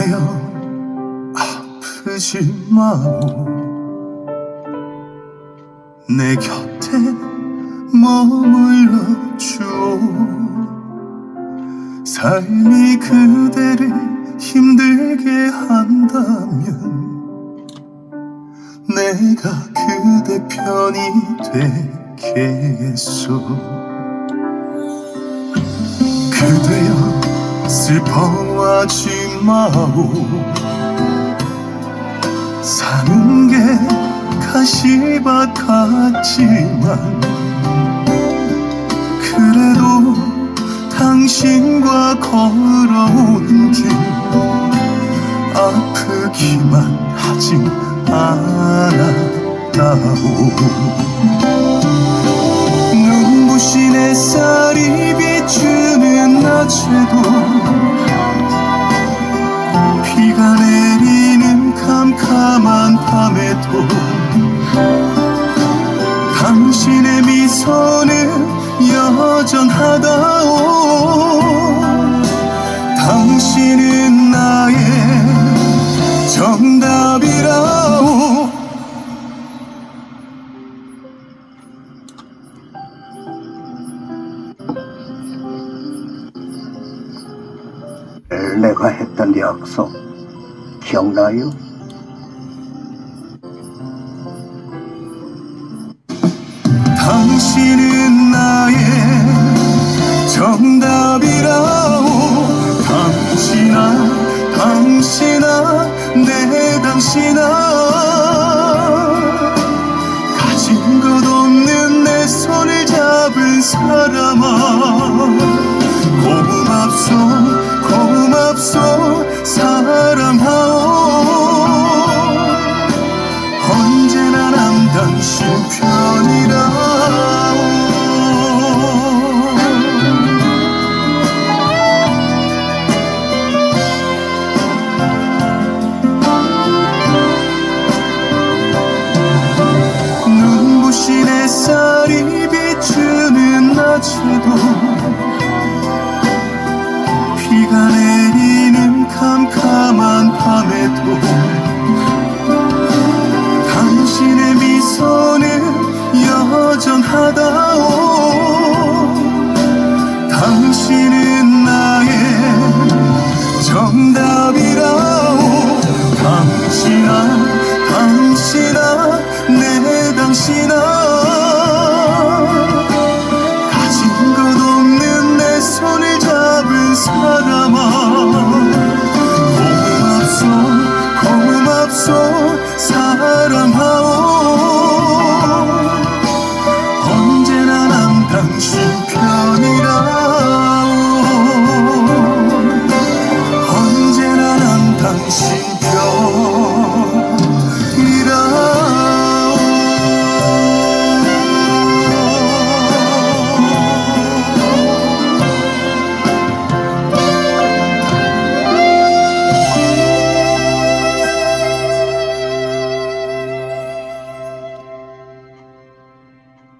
그대여 아프지 마오 내 곁에 머물러 주오. 삶이 그대를 힘들게 한다면 내가 그대 편이 되겠소. 그대여 슬퍼하지 마오 사는 게 가시밭 같지만 그래도 당신과 걸어온 길 아프기만 하지 않았다오 여전하다오 당신은 나의 정답이라오 내가 했던 약속 기억나요? 당신은 정답이라고 당신아 당신아 내 당신아. 가진 것 없는 내 손을 잡은 사람아. 고맙소 고맙소 사랑하오. 언제나 남당 신 편 이라. 비가 내리는 캄캄한 밤에도